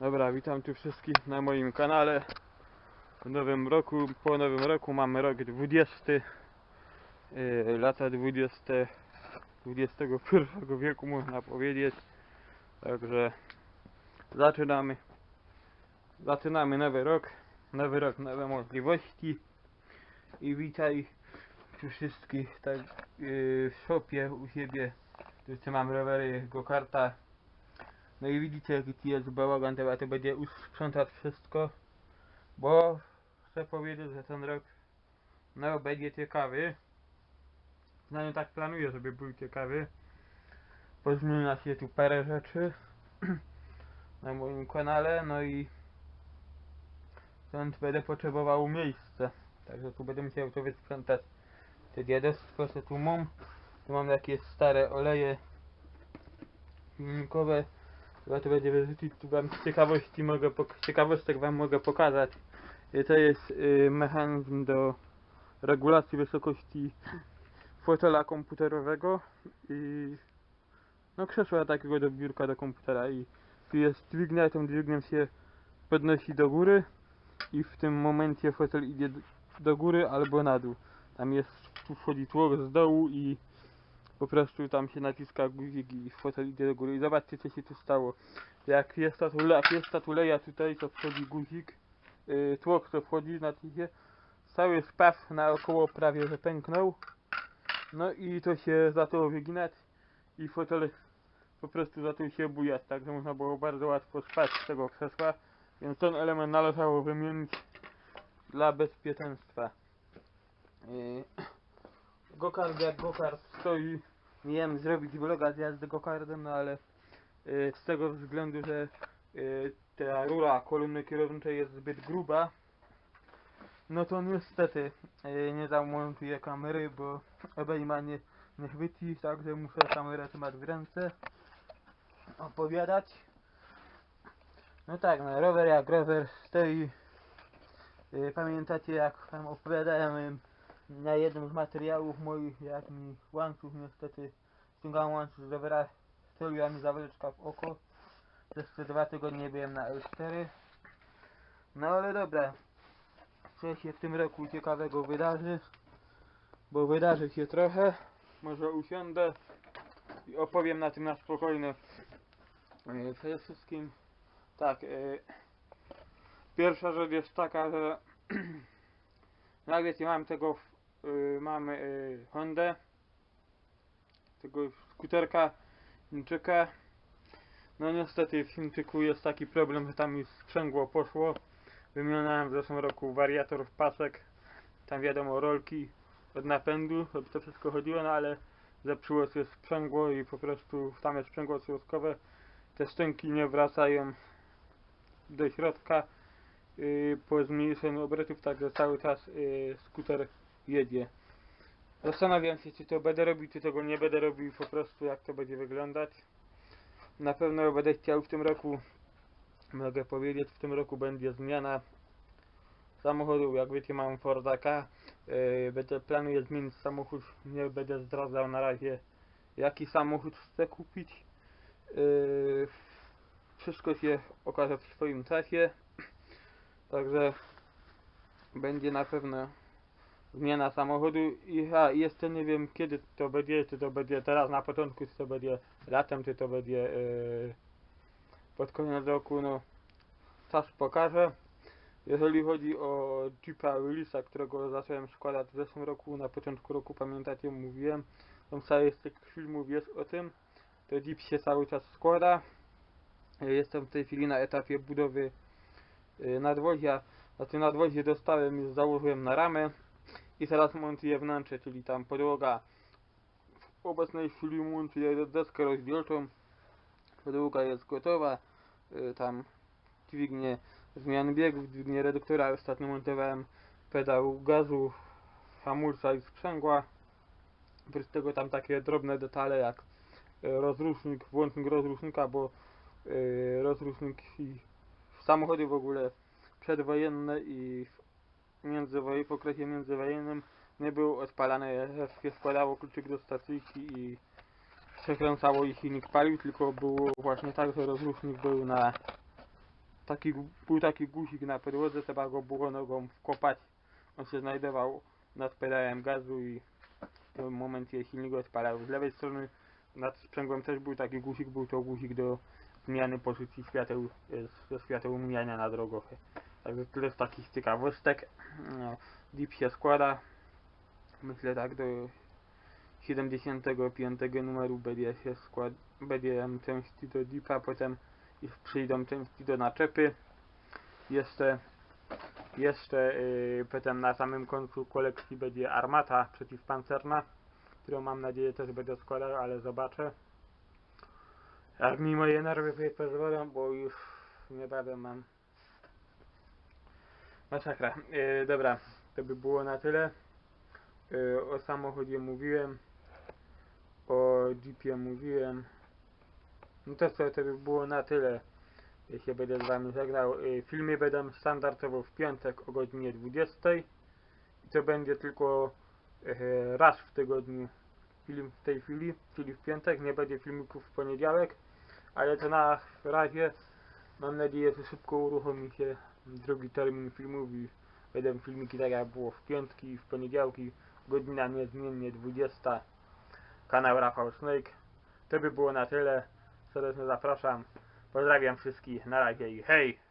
Dobra, witam tu wszystkich na moim kanale. W nowym roku, po nowym roku mamy rok 20. Yy, lata 20. XXI wieku można powiedzieć. Także zaczynamy. Zaczynamy nowy rok. Nowy rok, nowe możliwości. I witaj tu wszystkich tak yy, w shopie u siebie. Tu mam rowery, go-karta. No i widzicie jaki jest bałagan, teraz to będzie usprzątać wszystko. Bo chcę powiedzieć, że ten rok no będzie ciekawy. Przynajmniej tak planuję, żeby był ciekawy. Pozmienia się tu parę rzeczy na moim kanale, no i stąd będę potrzebował miejsca. Także tu będę musiał to wysprzątać. Te dziadostwo co tu mam. Tu mam jakieś stare oleje silnikowe. Chyba to będzie wam ciekawości mogę ciekawostek wam mogę pokazać. To jest y, mechanizm do regulacji wysokości fotela komputerowego i no krzesła takiego do biurka do komputera i tu jest dźwignia i tą dźwignią się podnosi do góry i w tym momencie fotel idzie do góry albo na dół. Tam jest, tu wchodzi tłok z dołu i po prostu tam się naciska guzik i fotel idzie do góry. I zobaczcie co się tu stało. Jak jest ta, jak jest tuleja tutaj, to wchodzi guzik, yy, tłok to wchodzi, naciśnie, cały spaw naokoło prawie że pęknął. No i to się zaczęło wyginać i fotel po prostu zaczął się bujać, także można było bardzo łatwo spać z tego krzesła. Więc ten element należało wymienić dla bezpieczeństwa. Yy, Gokard jak gokard stoi. Miałem zrobić vloga z jazdy gokardem, no ale yy, z tego względu, że yy, ta rura kolumny kierowniczej jest zbyt gruba, no to niestety yy, nie zamontuję kamery, bo obejma nie, nie chwyci, także muszę kamerę trzymać w ręce, opowiadać. No tak, no rower jak rower stoi. Yy, pamiętacie jak tam opowiadałem na jednym z materiałów moich, jak mi łańcuch niestety ściągałem łańcuch z rowera, strzeliła mi zawleczka w oko. Przez dwa tygodnie byłem na L4. No ale dobra. Co się w tym roku ciekawego wydarzy? Bo wydarzy się trochę. Może usiądę i opowiem na tym na spokojnie. Yy, Przede wszystkim tak. Yy, pierwsza rzecz jest taka, że jak wiecie mam tego yy, mamy yy, Hondę tego skuterka Chińczyka no niestety w Chińczyku jest taki problem, że tam mi sprzęgło poszło. Wymieniałem w zeszłym roku wariator w pasek tam wiadomo rolki od napędu, żeby to wszystko chodziło, no ale zepsuło się sprzęgło i po prostu tam jest sprzęgło środkowe te szczęki nie wracają do środka yy, po zmniejszeniu obrotów, także cały czas yy, skuter jedzie. Zastanawiam się, czy to będę robił, czy tego nie będę robił, po prostu jak to będzie wyglądać. Na pewno będę chciał w tym roku, mogę powiedzieć, w tym roku będzie zmiana samochodu. Jak wiecie, mam Forda K. Yy, będę planuję zmienić samochód, nie będę zdradzał na razie, jaki samochód chcę kupić. Yy, wszystko się okaże w swoim czasie. Także będzie na pewno zmiana samochodu i a, jeszcze nie wiem kiedy to będzie, czy to będzie teraz na początku, czy to będzie latem, czy to będzie yy, pod koniec roku, no czas pokaże. Jeżeli chodzi o Jeepa Willisa, którego zacząłem składać w zeszłym roku, na początku roku pamiętacie, mówiłem, tam cały z tych filmów jest o tym, to Jeep się cały czas składa. Jestem w tej chwili na etapie budowy yy, nadwozia. Znaczy nadwozie dostałem, już założyłem na ramę i teraz montuję wnętrze, czyli tam podłoga. W obecnej chwili montuję deskę rozdzielczą. Podłoga jest gotowa. Yy, tam dźwignię zmian biegów, dźwignię reduktora. Ostatnio montowałem pedał gazu, hamulca i sprzęgła. Oprócz tego tam takie drobne detale jak yy, rozrusznik, włącznik rozrusznika, bo yy, rozrusznik i samochody w ogóle przedwojenne i w, międzywojen, w okresie międzywojennym nie był odpalany, jak się składało kluczyk do stacyjki i przekręcało i silnik palił, tylko było właśnie tak, że rozrusznik był na taki, był taki guzik na podłodze, trzeba go było nogą wkopać. On się znajdował nad pedałem gazu i w tym momencie silnik odpalał. Z lewej strony nad sprzęgłem też był taki guzik, był to guzik do zmiany pozycji świateł, e, ze świateł mijania na drogach. Także tyle z takich ciekawostek. No, Deep się składa, myślę tak do 75 numeru będzie się skład, będzie części do Deepa, potem już przyjdą części do naczepy. Jeszcze, jeszcze yy, potem na samym końcu kolekcji będzie armata przeciwpancerna, którą mam nadzieję też będę składał, ale zobaczę. Jak mi moje nerwy pozwolą, bo już niebawem mam masakra. Yy, dobra, to by było na tyle. Yy, o samochodzie mówiłem, o Jeepie mówiłem. No to co, to by było na tyle. Ja się będę z wami żegnał. Yy, Filmy będą standardowo w piątek o godzinie 20. I to będzie tylko yy, raz w tygodniu film w tej chwili, czyli w piątek. Nie będzie filmików w poniedziałek, ale to na razie mam nadzieję, że szybko uruchomi się drugi termin filmów i będą filmiki tak jak było w piątki i w poniedziałki. Godzina niezmiennie 20. Kanał Rafał Snake. To by było na tyle. Serdecznie zapraszam. Pozdrawiam wszystkich. Na razie i hej!